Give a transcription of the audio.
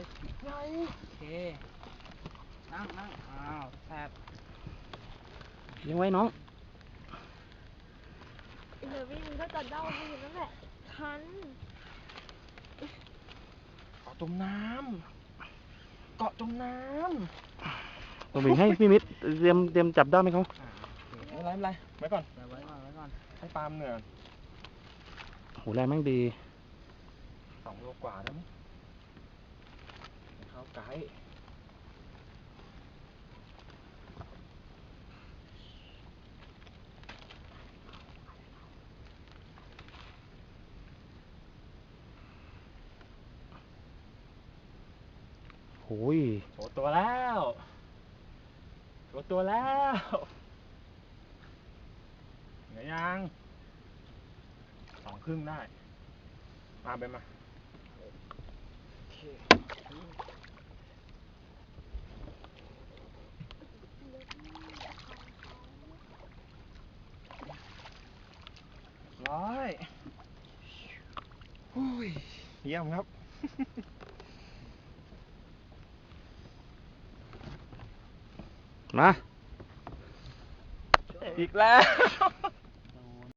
เลยไงโอเค นั่งนั่งอ้าวแซ่บเลี้ยงไว้น้อง เดี๋ยววิ่งมันก็จะเด้าไปอยู่นั่นแหละคันเกาะจมน้ำเกาะจมน้ำตัวบิงให้พี่มิตรเตรียมเตรียมจับด้ามให้เขาอ่าโอเคไม่เป็นไรไม่เป็นไรไว้ก่อนเดี๋ยวไว้ก่อนไว้ก่อนให้ปลาล์มเหนื่อยโหแรงแม่งดีสองโลกว่าแล้วมั้ง เข้าไกด์โอ้ยโชว์ตัวแล้วโชว์ตัวแล้วเหนื่อยยังสองครึ่งได้ มาไปมา โอเค ร้อยอุ้ยเยี่ยมครับ มา อีกแล้ว